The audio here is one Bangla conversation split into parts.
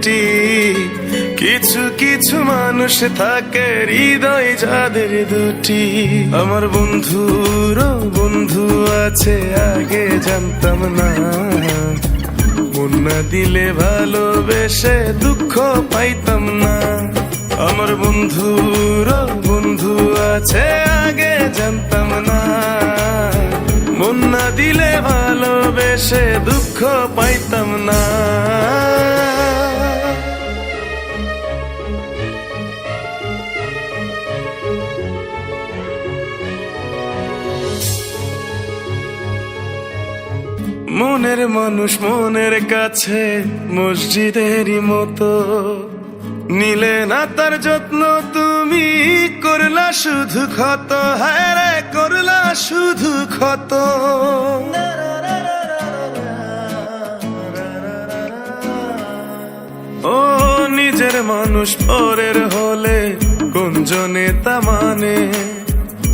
খুঁটি কিছু কিছু মানুষ থাকে হৃদয় যাদের দুটি। আমার বন্ধুর বন্ধু আছে, আগে জানতাম না। না দিলে ভালোবেসে দুঃখ পাইতাম না। আমার বন্ধুর বন্ধু আছে, আগে জানতাম না। না দিলে ভালোবেসে দুঃখ পাইতাম না। মনের মানুষ মনের কাছে, মসজিদেরই মতো। নিলে না তার যত্ন, তুমি করলা শুধু ক্ষত হ্যাঁ করলা শুধু ক্ষত। ও নিজের মানুষ পরের হলে কোনজনে তা মানে?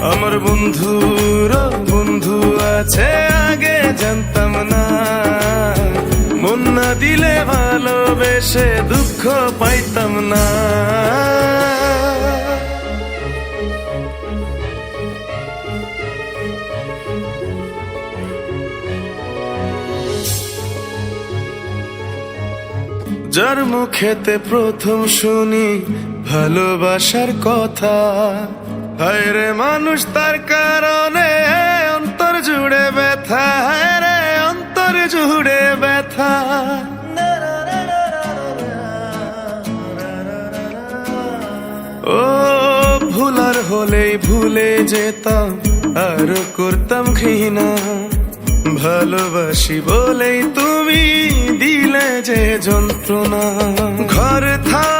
আমার বন্ধুর বন্ধু আছে, আগে জানতাম না। মন না দিলে ভালোবেসে দুঃখ পাইতাম না। যার মুখেতে প্রথম শুনি ভালোবাসার কথা রে মানুষ, তার কারণে অন্তর জুড়ে ব্যথা। রে অন্তর জুড়ে ব্যথা। ও ভুলার হলেই ভুলে যেতাম, আর করতাম ঘৃণা। ভালোবাসি বলেই তুমি দিলে যে যন্ত্রণা। ঘর থাকে